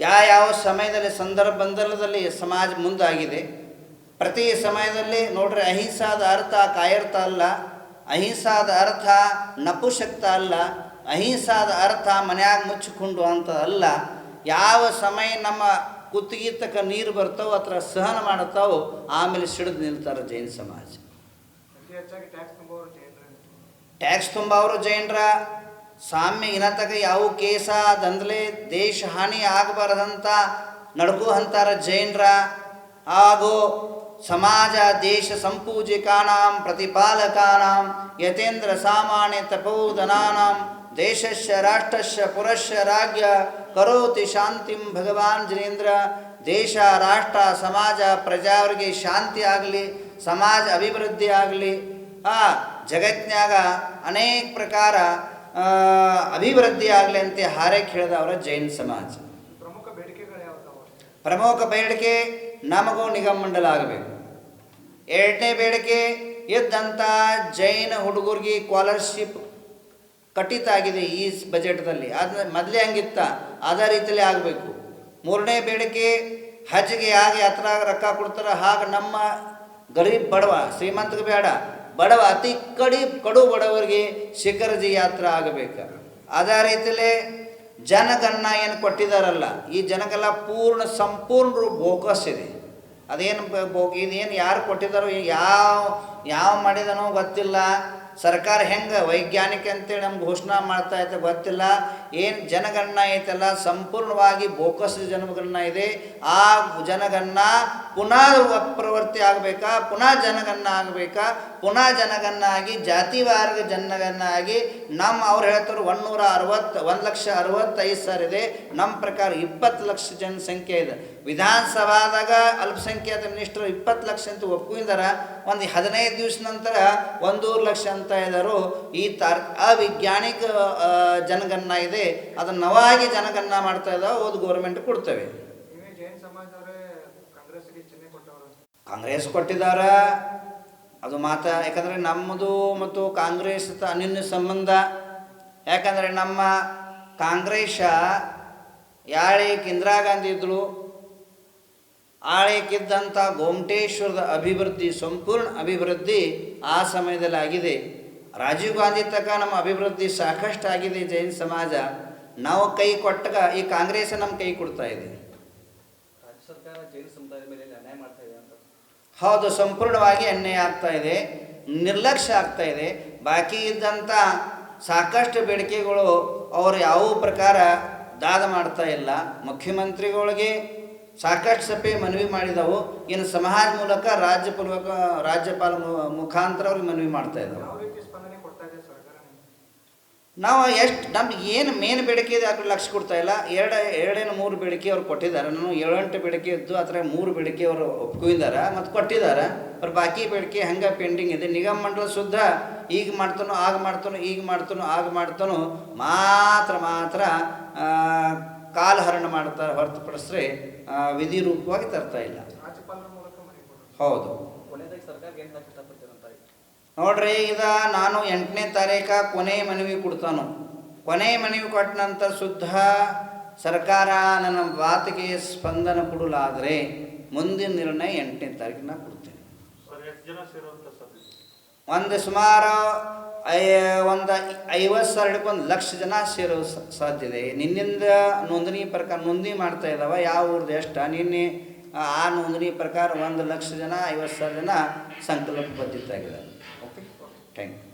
ಯಾವ ಯಾವ ಸಮಯದಲ್ಲಿ ಸಂದರ್ಭ ಬಂದರದಲ್ಲಿ ಸಮಾಜ ಮುಂದಾಗಿದೆ ಪ್ರತಿ ಸಮಯದಲ್ಲಿ ನೋಡ್ರಿ ಅಹಿಂಸಾದ ಅರ್ಥ ಕಾಯರ್ಥ ಅಲ್ಲ ಅಹಿಂಸಾದ ಅರ್ಥ ನಪುಶಕ್ತ ಅಲ್ಲ ಅಹಿಂಸಾದ ಅರ್ಥ ಮನ್ಯಾಗ ಮುಚ್ಚಿಕೊಂಡು ಅಂತ ಅಲ್ಲ ಯಾವ ಸಮಯ ನಮ್ಮ ಕುತ್ತಿಗೆ ತಕ್ಕ ನೀರು ಬರ್ತಾವೋ ಅಥವಾ ಸಹನ ಮಾಡುತ್ತಾವೋ ಆಮೇಲೆ ಸಿಡಿದು ನಿಲ್ತಾರೆ ಜೈನ ಸಮಾಜ. ಟ್ಯಾಕ್ಸ್ ತುಂಬ ಅವರು ಜೈನರ ಸಾಮ್ಯ ಇನತಕ ಯಾವ ಕೇಸ, ದಂಧಲೆ, ದೇಶ ಹಾನಿ ಆಗಬಾರದಂತ ನಡ್ಕೋಹಂತಾರ ಜೈನರ. ಹಾಗೂ ಸಮಾಜ, ದೇಶ ಸಂಪೂಜಿಕಾನಾಂ, ಪ್ರತಿಪಾಲಕಾನಾಂ, ಯತೇಂದ್ರ ಸಾಮಾನ್ಯ ತಪೋಧನಾಂ ದೇಶಸ್ಯ, ರಾಷ್ಟ್ರಸ್ಯ, ಪುರಸ್ಯ, ರಾಜ್ಯ, ಕರೋತಿ ಶಾಂತಿಂ ಭಗವಾನ್ ಜಿನೇಂದ್ರ. ದೇಶ, ರಾಷ್ಟ್ರ, ಸಮಾಜ ಪ್ರಜಾವರಿಗೆ ಶಾಂತಿ ಆಗಲಿ, ಸಮಾಜ ಅಭಿವೃದ್ಧಿ ಆಗಲಿ. ಆ ಜಗತ್ನ್ಯಾಗ ಅನೇಕ ಪ್ರಕಾರ ಅಭಿವೃದ್ಧಿ ಆಗಲಿ ಅಂತ ಹಾರೈಕೆ ಹೇಳಿದವರ ಜೈನ್ ಸಮಾಜ. ಪ್ರಮುಖ ಬೇಡಿಕೆಗಳು ಯಾವ್ದಾವ? ಪ್ರಮುಖ ಬೇಡಿಕೆ ನಮಗೂ ನಿಗಮ ಮಂಡಲ ಆಗಬೇಕು ಎರಡನೇ ಬೇಡಿಕೆ ಇದ್ದಂಥ ಜೈನ ಹುಡುಗರಿಗೆ ಸ್ಕಾಲರ್ಶಿಪ್ ಕಟ್ಟಿತ ಆಗಿದೆ ಈ ಬಜೆಟ್ದಲ್ಲಿ. ಅದನ್ನ ಮೊದಲೇ ಹಂಗಿತ್ತ ಅದೇ ರೀತಿಯಲ್ಲಿ ಆಗಬೇಕು. ಮೂರನೇ ಬೇಡಿಕೆ ಹಜ್ಗೆ ಯಾಕೆ ಯಾತ್ರಾಗ ರೊಕ್ಕ ಕೊಡ್ತಾರೆ ಹಾಗೆ ನಮ್ಮ ಗರೀಬ್ ಬಡವ ಶ್ರೀಮಂತಗೆ ಬೇಡ. ಬಡವ, ಅತಿ ಕಡಿ, ಕಡು ಬಡವರಿಗೆ ಶಿಖರಜಿ ಯಾತ್ರೆ ಆಗಬೇಕು. ಅದೇ ರೀತಿಯಲ್ಲಿ ಜನಕನ್ನ ಏನು ಕೊಟ್ಟಿದಾರಲ್ಲ, ಈ ಜನಗೆಲ್ಲ ಪೂರ್ಣ ಸಂಪೂರ್ಣ ಬೋಕಸ್ ಇದೆ. ಅದೇನು ಬೋ ಇದೇನು ಯಾರು ಕೊಟ್ಟಿದ್ದಾರೋ ಯಾವ ಯಾವ ಮಾಡಿದನೋ ಗೊತ್ತಿಲ್ಲ. ಸರ್ಕಾರ ಹೆಂಗೆ ವೈಜ್ಞಾನಿಕ ಅಂತೇಳಿ ನಮ್ಗೆ ಘೋಷಣೆ ಮಾಡ್ತಾ ಐತೆ ಗೊತ್ತಿಲ್ಲ. ಏನು ಜನಗಣನ ಐತಲ್ಲ, ಸಂಪೂರ್ಣವಾಗಿ ಬೋಕಸ್ ಜನಗಣ್ಣ ಇದೆ. ಆ ಜನಗಣನ ಪುನಃ ಪ್ರವೃತ್ತಿ ಆಗಬೇಕಾ? ಪುನಃ ಜನಗನ್ನ ಆಗಬೇಕಾ ಪುನಃ ಜನಗನ್ನ ಆಗಿ ಜಾತಿವಾರ್ಗ ಜನಗನ್ನಾಗಿ, ನಮ್ಮ ಅವ್ರು ಹೇಳ್ತಾರೆ ಒಂದೂರ ಅರವತ್ತು ಒಂದು ಲಕ್ಷ ಅರವತ್ತೈದು ಸಾವಿರ ಇದೆ. ನಮ್ಮ ಪ್ರಕಾರ ಇಪ್ಪತ್ತು ಲಕ್ಷ ಜನಸಂಖ್ಯೆ ಇದೆ. ವಿಧಾನಸಭಾದಾಗ ಅಲ್ಪಸಂಖ್ಯಾತ ಮಿನಿಸ್ಟರ್ ಇಪ್ಪತ್ತು ಲಕ್ಷ ಅಂತ ಒಪ್ಪಿದಾರ ಒಂದು ಹದಿನೈದು ದಿವಸ ನಂತರ ಒಂದೂರು ಲಕ್ಷ ಅಂತ ಇದ್ದರು ಈ ತಾರ್ ಅವಿಜ್ಞಾನಿಕ ಜನಗನ್ನ ಇದೆ. ಅದನ್ನು ನವಾಗಿ ಜನಗನ್ನ ಮಾಡ್ತಾ ಇದ್ದಾವೆ ಓದು ಗೌರ್ಮೆಂಟ್ ಕೊಡ್ತೇವೆ. ಕಾಂಗ್ರೆಸ್ ಕೊಟ್ಟಿದ್ದಾರ? ಅದು ಮಾತ, ಯಾಕಂದರೆ ನಮ್ಮದು ಮತ್ತು ಕಾಂಗ್ರೆಸ್ ಅನ್ಯನ್ಯ ಸಂಬಂಧ. ಯಾಕಂದರೆ ನಮ್ಮ ಕಾಂಗ್ರೆಸ್ ಯಾಳಿಗೆ ಇಂದಿರಾ ಗಾಂಧಿ ಇದ್ದರು ಆಳೇಕಿದ್ದಂಥ ಗೋಮಟೇಶ್ವರದ ಅಭಿವೃದ್ಧಿ, ಸಂಪೂರ್ಣ ಅಭಿವೃದ್ಧಿ ಆ ಸಮಯದಲ್ಲಿ ಆಗಿದೆ. ರಾಜೀವ್ ಗಾಂಧಿ ತಕ್ಕ ನಮ್ಮ ಅಭಿವೃದ್ಧಿ ಸಾಕಷ್ಟು ಆಗಿದೆ ಜೈನ್ ಸಮಾಜ. ನಾವು ಕೈ ಕೊಟ್ಟಾಗ ಈ ಕಾಂಗ್ರೆಸ್ ನಮ್ಮ ಕೈ ಕೊಡ್ತಾ ಇದೆ. ಹೌದು, ಸಂಪೂರ್ಣವಾಗಿ ಅನ್ಯಾಯ ಆಗ್ತಾ ಇದೆ, ನಿರ್ಲಕ್ಷ್ಯ ಆಗ್ತಾ ಇದೆ. ಬಾಕಿ ಇದ್ದಂಥ ಸಾಕಷ್ಟು ಬೇಡಿಕೆಗಳು ಅವರು ಯಾವ ಪ್ರಕಾರ ದಾದ ಮಾಡ್ತಾ ಇಲ್ಲ. ಮುಖ್ಯಮಂತ್ರಿಗಳಿಗೆ ಸಾಕಷ್ಟು ಸಭೆ ಮನವಿ ಮಾಡಿದವು. ಇನ್ನು ಸಮಾಜ ಮೂಲಕ ರಾಜ್ಯಪೂರ್ವಕ ರಾಜ್ಯಪಾಲ ಮುಖಾಂತರ ಅವ್ರಿಗೆ ಮನವಿ ಮಾಡ್ತಾ ಇದ್ದಾವೆ ಯಾವ ರೀತಿ ಸ್ಪಂದನೆ ಕೊಡ್ತಾ ಇದೆ ಸರ್ಕಾರ ನಿಮ್ಗೆ? ನಾವು ಎಷ್ಟು ನಮ್ಗೆ ಏನು ಮೇನ್ ಬೇಡಿಕೆ ಇದೆ ಅದಕ್ಕೆ ಲಕ್ಷ ಕೊಡ್ತಾ ಇಲ್ಲ. ಎರಡು ಎರಡೇನು ಮೂರು ಬೇಡಿಕೆ ಅವ್ರು ಕೊಟ್ಟಿದ್ದಾರೆ. ನಾನು ಏಳೆಂಟು ಬೇಡಿಕೆ ಇದ್ದು ಅದರ ಮೂರು ಬೇಡಿಕೆ ಅವರು ಒಪ್ಕೊಂಡಿದ್ದಾರೆ. ಮತ್ತು ಕೊಟ್ಟಿದ್ದಾರೆ. ಅವ್ರ ಬಾಕಿ ಬೇಡಿಕೆ ಹಂಗೆ ಪೆಂಡಿಂಗ್ ಇದೆ. ನಿಗಮ ಮಂಡಲ ಶುದ್ಧ. ಈಗ ಮಾಡ್ತಾನೋ ಆಗ ಮಾಡ್ತಾನೋ ಈಗ ಮಾಡ್ತಾನೋ ಆಗ ಮಾಡ್ತಾನೋ ಮಾತ್ರ ಮಾತ್ರ ಆ, ಕಾಲಹರಣ ಮಾಡ್ತಾರೆ ಹೊರತುಪಡಿಸ್ರೆ ಆ, ವಿಧಿ ರೂಪವಾಗಿ ತರ್ತಾ ಇಲ್ಲ. ಹೌದು. ನೋಡ್ರಿ ಈಗ ನಾನು ಎಂಟನೇ ತಾರೀಕ ಕೊನೆ ಮನವಿ ಕೊಡ್ತಾನು. ಕೊನೆ ಮನವಿ ಕೊಟ್ಟ ನಂತರ ಶುದ್ಧ ಸರ್ಕಾರ ನನ್ನ ಮಾತಿಗೆ ಸ್ಪಂದನ ಕೊಡಲಾದರೆ ಮುಂದಿನ ನಿರ್ಣಯ ಎಂಟನೇ ಕೊಡ್ತೇನೆ. ಜನ ಸೇರುವಂತ ಸಾಧ್ಯತೆ ಒಂದು ಸುಮಾರು ಐ ಒಂದು ಐವತ್ತು ಸಾವಿರ ಒಂದು ಲಕ್ಷ ಜನ ಸೇರೋ ಸಾಧ್ಯತೆ ನಿನ್ನಿಂದ ನೋಂದಣಿ ಪ್ರಕಾರ ನೋಂದಣಿ ಮಾಡ್ತಾ ಇದ್ದಾವೆ ಯಾವ ಊರ್ದು ಎಷ್ಟು? ನಿನ್ನೆ ಆ ನೋಂದಣಿ ಪ್ರಕಾರ ಒಂದು ಲಕ್ಷ ಜನ ಐವತ್ತು ಸಾವಿರ ಜನ ಸಂಕಲ್ಪ ಬದ್ಧತಾಗಿದ್ದಾರೆ ಓಕೆ ಥ್ಯಾಂಕ್ ಯು